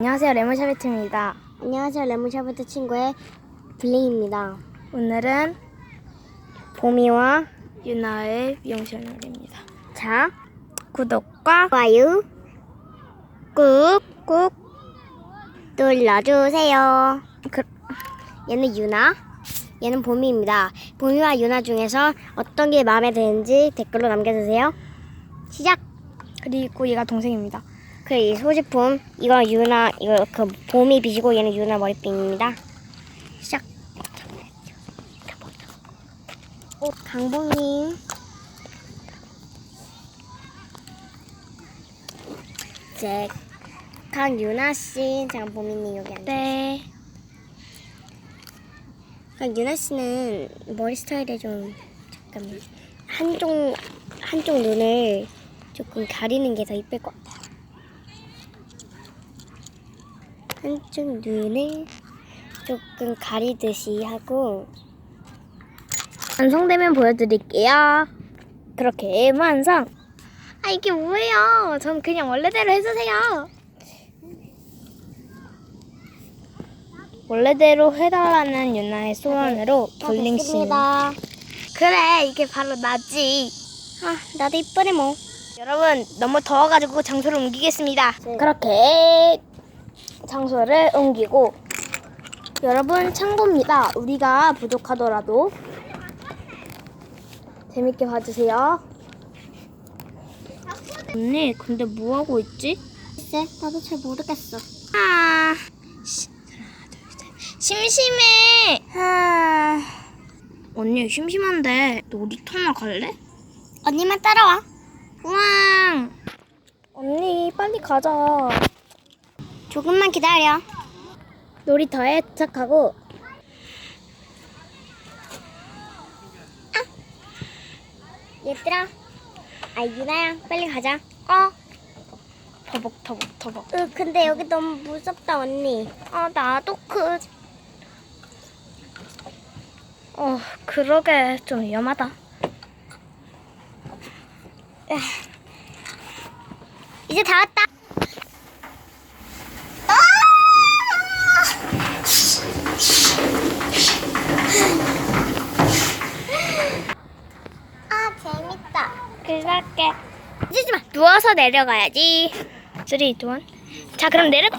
안녕하세요 레몬샤베트입니다. 안녕하세요 레몬샤베트 친구의 블링입니다. 오늘은 봄이와 유나의 미용실 놀이입니다. 자 구독과 좋아요 꾹꾹 눌러주세요. 그, 얘는 유나, 얘는 봄이입니다. 봄이와 유나 중에서 어떤 게 마음에 드는지 댓글로 남겨주세요. 시작. 그리고 얘가 동생입니다. 그 이 소지품 이거 유나 이거 그 봄이 비시고 얘는 유나 머리핀입니다. 시작. 오 강봉님. 제 강유나 씨, 장봄이님 여기 앉아. 네. 강유나 씨는 머리 스타일에 좀 잠깐만 한쪽 한쪽 눈을 조금 가리는 게 더 이쁠 것 같아요. 한쪽 눈을 조금 가리듯이 하고 완성되면 보여드릴게요. 그렇게 완성. 아 이게 뭐예요? 전 그냥 원래대로 해주세요. 원래대로 해달라는 유나의 소원으로 다 볼링 씨. 됐습니다. 그래 이게 바로 나지. 아 나도 이쁘네 뭐. 여러분 너무 더워가지고 장소를 옮기겠습니다. 네. 그렇게 장소를 옮기고 여러분 참고입니다. 우리가 부족하더라도 재밌게 봐주세요. 언니 근데 뭐 하고 있지? 글쎄 나도 잘 모르겠어. 아 시- 하나 둘셋 심심해. 아 언니 심심한데 놀이터나 갈래? 언니만 따라와. 우왕 언니 빨리 가자. 조금만 기다려. 놀이터에 도착하고 얘들아. 아 유나야 빨리 가자. 어 터벅 터벅 터벅 으 근데 여기 너무 무섭다 언니. 아 나도 그 어, 그러게 좀 위험하다. 이제 다 왔다. 아 재밌다. 그럴게. 잊지 마. 누워서 내려가야지. 3, 2, 1. 자, 그럼 내려가.